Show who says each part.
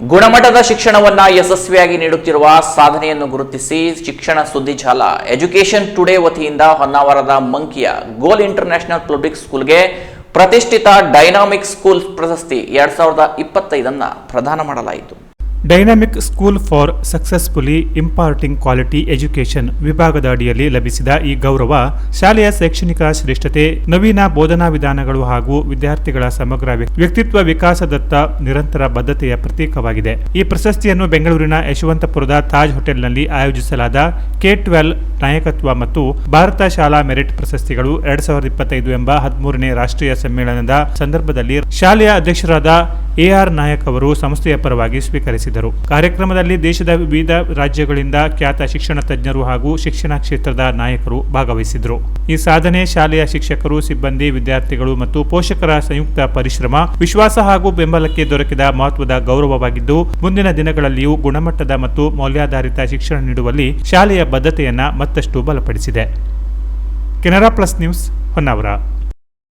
Speaker 1: ಗುಣಮಟ್ಟದ ಶಿಕ್ಷಣವನ್ನ ಯಶಸ್ವಿಯಾಗಿ ನೀಡುತ್ತಿರುವ ಸಾಧನೆಯನ್ನು ಗುರುತಿಸಿ ಶಿಕ್ಷಣ ಸುದ್ದಿ ಜಾಲ. ಎಜುಕೇಷನ್ ಟುಡೇ ವತಿಯಿಂದ ಹೊನ್ನಾವರದ ಮಂಕಿಯ ಗೋಲ್ ಇಂಟರ್ನ್ಯಾಷನಲ್ ಪಬ್ಲಿಕ್ ಸ್ಕೂಲ್ಗೆ ಪ್ರತಿಷ್ಠಿತ ಡೈನಾಮಿಕ್ ಸ್ಕೂಲ್ ಪ್ರಶಸ್ತಿ ಎರಡ್ ಸಾವಿರದ ಇಪ್ಪತ್ತೈದನ್ನ ಪ್ರದಾನ ಮಾಡಲಾಯಿತು.
Speaker 2: Dynamic school for successfully imparting quality education ವಿಭಾಗದ ಅಡಿಯಲ್ಲಿ ಲಭಿಸಿದ ಈ ಗೌರವ ಶಾಲೆಯ ಶೈಕ್ಷಣಿಕ ಶ್ರೇಷ್ಠತೆ, ನವೀನ ಬೋಧನಾ ವಿಧಾನಗಳು ಹಾಗೂ ವಿದ್ಯಾರ್ಥಿಗಳ ಸಮಗ್ರ ವ್ಯಕ್ತಿತ್ವ ವಿಕಾಸದತ್ತ ನಿರಂತರ ಬದ್ಧತೆಯ ಪ್ರತೀಕವಾಗಿದೆ. ಈ ಪ್ರಶಸ್ತಿಯನ್ನು ಬೆಂಗಳೂರಿನ ಯಶವಂತಪುರದ ತಾಜ್ ಹೋಟೆಲ್ನಲ್ಲಿ ಆಯೋಜಿಸಲಾದ ಕೆ ಟ್ವೆಲ್ ನಾಯಕತ್ವ ಮತ್ತು ಭಾರತ ಶಾಲಾ ಮೆರಿಟ್ ಪ್ರಶಸ್ತಿಗಳು ಎರಡ್ ಸಾವಿರದ ಇಪ್ಪತ್ತೈದು ಎಂಬ ಹದಿಮೂರನೇ ರಾಷ್ಟ್ರೀಯ ಸಮ್ಮೇಳನದ ಸಂದರ್ಭದಲ್ಲಿ ಶಾಲೆಯ ಅಧ್ಯಕ್ಷರಾದ ಎಆರ್ ನಾಯಕ್ ಅವರು ಸಂಸ್ಥೆಯ ಪರವಾಗಿ ಸ್ವೀಕರಿಸಿದರು. ಕಾರ್ಯಕ್ರಮದಲ್ಲಿ ದೇಶದ ವಿವಿಧ ರಾಜ್ಯಗಳಿಂದ ಖ್ಯಾತ ಶಿಕ್ಷಣ ತಜ್ಞರು ಹಾಗೂ ಶಿಕ್ಷಣ ಕ್ಷೇತ್ರದ ನಾಯಕರು ಭಾಗವಹಿಸಿದರು ಈ ಸಾಧನೆ ಶಾಲೆಯ ಶಿಕ್ಷಕರು, ಸಿಬ್ಬಂದಿ, ವಿದ್ಯಾರ್ಥಿಗಳು ಮತ್ತು ಪೋಷಕರ ಸಂಯುಕ್ತ ಪರಿಶ್ರಮ ವಿಶ್ವಾಸ ಹಾಗೂ ಬೆಂಬಲಕ್ಕೆ ದೊರಕಿದ ಮಹತ್ವದ ಗೌರವವಾಗಿದ್ದು, ಮುಂದಿನ ದಿನಗಳಲ್ಲಿಯೂ ಗುಣಮಟ್ಟದ ಮತ್ತು ಮೌಲ್ಯಾಧಾರಿತ ಶಿಕ್ಷಣ ನೀಡುವಲ್ಲಿ ಶಾಲೆಯ ಬದ್ಧತೆಯನ್ನು ಮತ್ತಷ್ಟು ಬಲಪಡಿಸಿದೆ. Canara plus news Honnavar.